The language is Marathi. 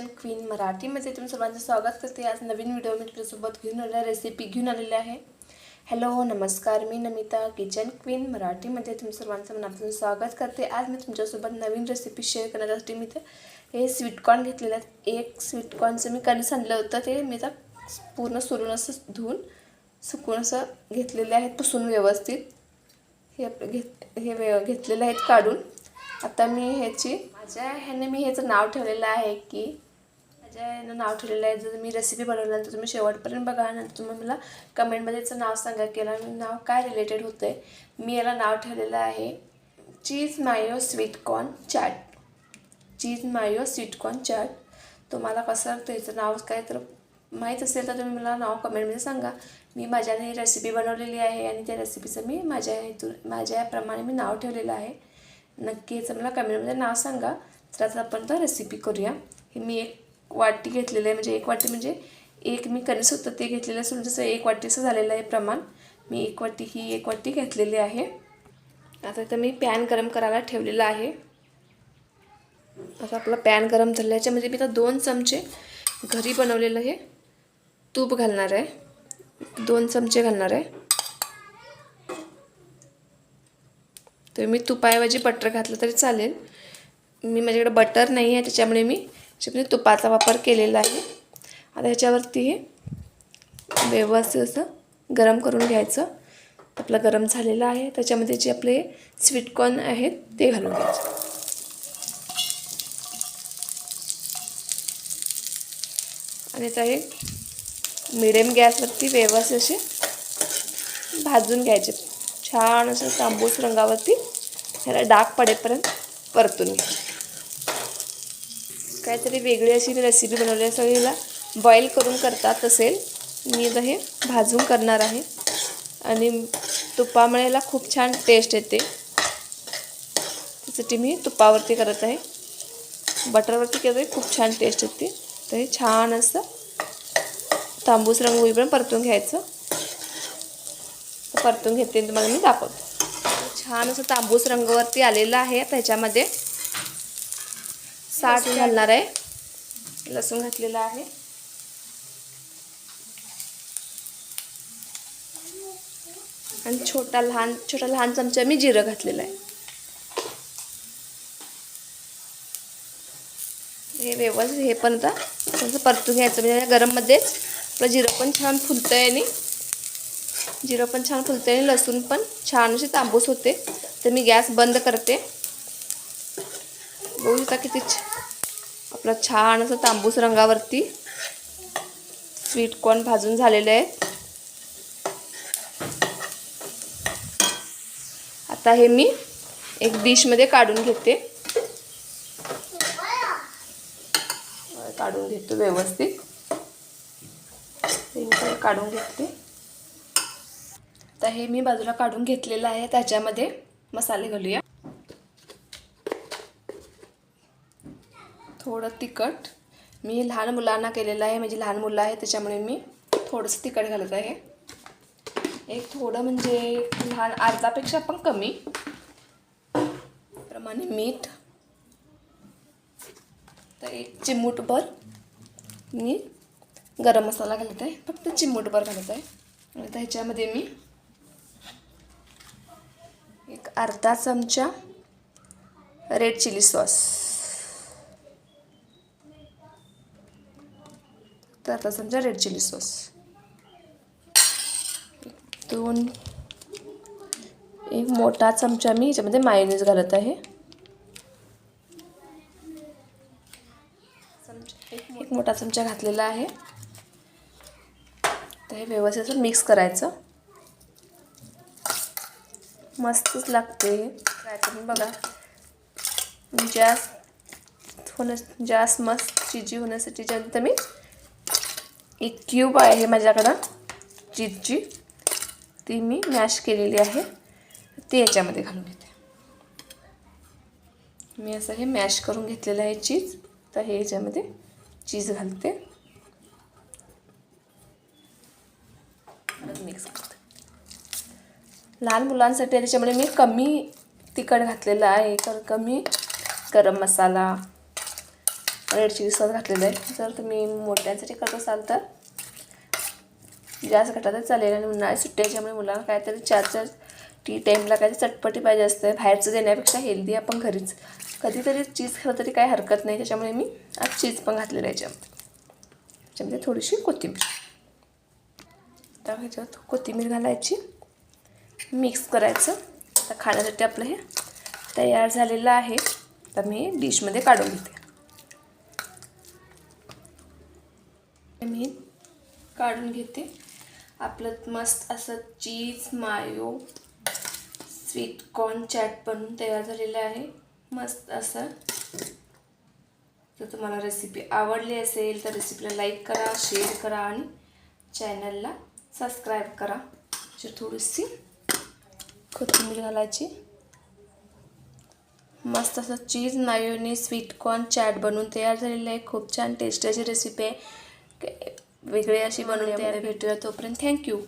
किचन क्वीन मराठीमध्ये तुम्ही सर्वांचं स्वागत करते. आज नवीन व्हिडिओ मी तुझ्यासोबत घेऊन आलेला रेसिपी घेऊन आलेली आहे. हॅलो नमस्कार. मी नमिता किचन क्वीन मराठीमध्ये तुम्ही सर्वांचं मनापासून स्वागत करते. आज मी तुमच्यासोबत नवीन रेसिपी शेअर करण्यासाठी मी तर हे स्वीटकॉर्न घेतलेलं आहे. एक स्वीटकॉर्नचं मी कणीस आणलं होतं. ते मी आता पूर्ण सुरून असं धुवून सुकून असं घेतलेले आहेत पुसून व्यवस्थित. हे घेत हे घेतलेले आहेत काढून. आता मी ह्याची माझ्या ह्याने मी ह्याचं नाव ठेवलेलं आहे की माझ्या नाव ठेवलेलं आहे. जर मी रेसिपी बनवल्यानंतर तुम्ही शेवटपर्यंत बघा. नंतर तुम्ही मला कमेंटमध्ये याचं नाव सांगा की याला नाव काय रिलेटेड होतं आहे मी याला नाव ठेवलेलं आहे cheese mayo sweetcorn chaat cheese mayo sweetcorn chaat तुम्हाला कसं त्याचं नाव काय? तर माहीत असेल तर तुम्ही मला नाव कमेंटमध्ये सांगा. मी माझ्याने ही रेसिपी बनवलेली आहे आणि त्या रेसिपीचं मी माझ्या हेतून माझ्याप्रमाणे मी नाव ठेवलेलं आहे. नक्की याचं मला कमेंटमध्ये नाव सांगा. तर आता आपण तर रेसिपी करूया. हे मी एक वाटी घेतलेलं आहे म्हणजे एक वाटी म्हणजे एक मी कणीस होतं ते घेतलेलं असून जसं एक वाटीचं झालेलं आहे प्रमाण मी एक वाटी ही एक वाटी घेतलेली आहे. आता इथं मी पॅन गरम करायला ठेवलेलं आहे. आता आपला पॅन गरम झालं याच्यामध्ये म्हणजे मी आता दोन चमचे घरी बनवलेलं हे तूप घालणार आहे. दोन चमचे घालणार आहे. तर मी तुपाऐवजी बटर घातलं तरी चालेल. मी माझ्याकडे बटर नाही आहे त्याच्यामुळे मी म्हणजे तुपाचा वापर केलेला आहे. आता ह्याच्यावरती हे व्यवस्थित असं गरम करून घ्यायचं. आपलं गरम झालेलं आहे. त्याच्यामध्ये जे आपले स्वीटकॉर्न आहेत ते घालून घ्यायचं. आणि आता हे मिडियम गॅसवरती व्यवस्थित असे भाजून घ्यायचे. छान असं तांबूस रंगावरती ह्याला डाग पडेपर्यंत परतून घ्यायचं. काहीतरी वेगळी अशी रेसिपी बनवली आहे. सगळीला हिला बॉईल करून करतात असेल. मी आता हे भाजून करणार आहे. आणि तुपामुळे याला खूप छान टेस्ट येते. त्यासाठी मी तुपावरती करत आहे. बटरवरती केलं खूप छान टेस्ट येते. तर हे छान असं तांबूस रंग होईपर्यंत परतून घ्यायचं. परतून घेते तुम्हाला मी दाखवतो. छान असं तांबूस रंगावरती आलेलं आहे. त्याच्यामध्ये साठ घालणार आहे. लसूण घातलेलं आहे. आणि छोटा लहान छोटा लहान चमचा मी जिरं घातलेलं आहे. हे व्यवस्थित हे पण आता थोडंसं परतून घ्यायचं. म्हणजे गरममध्येच आपलं जिरं पण छान फुलतं आहे आणि जिरं पण छान फुलते आणि लसूण पण छान असे तांबूस होते. तर मी गॅस बंद करते. बघू शकता किती आपला छान असं तांबूस रंगावरती स्वीटकॉर्न भाजून झालेले आहेत आता हे मी एक डिशमध्ये काढून घेते. काढून घेतो व्यवस्थित. ते काढून घेते. तर हे मी बाजूला काढून घेतलेलं आहे. त्याच्यामध्ये मसाले घालूया. थोडं तिखट. मी लहान मुलांना केलेलं आहे म्हणजे लहान मुलं आहे त्याच्यामुळे मी थोडंसं तिखट घालत आहे. एक थोडं म्हणजे लहान अर्धापेक्षा पण कमी. प्रमाणे मीठ. तर एक चिमूटभर मी गरम मसाला घालत आहे फक्त चिमूटभर घालत आहे. आणि आता ह्याच्यामध्ये मी एक अर्धा चमचा रेड चिली सॉस. अर्धा चमचा रेड चिली सॉस दोन एक मोठा चमचा मी याच्यामध्ये मायोनीज घालत आहे. एक मोठा चमचा घातलेला आहे. तर हे व्यवस्थित असं मिक्स करायचं. मस्तच लागते बघा. जास्त होण्या जास्त मस्त चिजी होण्यासाठी ज्यानंतर मी एक क्यूब आहे माझ्याकडं चीजची ती मी मॅश केलेली आहे. ती याच्यामध्ये घालून घेते. मी असं हे मॅश करून घेतलेलं आहे चीज. तर हे याच्यामध्ये चीज घालते. मिक्स करते. लहान मुलांसाठी त्याच्यामुळे मी कमी तिखट घातलेलं आहे. तर कमी गरम मसाला रेड चिली सॉस घातलेलं आहे. जर तुम्ही मोठ्यांसाठी करत असाल तर जास्त घातला तर चालेल आणि उन्हाळ्यात सुट्टी याच्यामुळे मुलांना काहीतरी चार चार टी टाईमला काहीतरी चटपटी पाहिजे असते. बाहेरचं देण्यापेक्षा हेल्दी आपण घरीच. कधीतरी चीज खाल्लं तरी काही हरकत नाही. त्याच्यामुळे मी आज चीज पण घातलेलं आहे याच्यामध्ये. त्याच्यामध्ये थोडीशी कोथिंबीर. आता ह्याच्यात कोथिंबीर घालायची. मिक्स करायचं. आता खाण्यासाठी आपलं हे तयार झालेलं आहे. तर मी हे डिशमध्ये काढून घेते. मी काढून घेते. आपलं मस्त असं cheese mayo sweet corn chaat बनून तयार झालेलं आहे. मस्त असं. जर तुम्हाला रेसिपी आवडली असेल तर रेसिपीला लाईक करा शेअर करा आणि चॅनलला सबस्क्राईब करा. अशी थोडीशी कोथिंबीर घालायची. मस्त असं cheese mayonnaise sweet corn chaat बनवून तयार झालेलं आहे. खूप छान टेस्टाची रेसिपी आहे. वेगळी अशी बनवून तयार भेटूया तोपर्यंत. थँक्यू.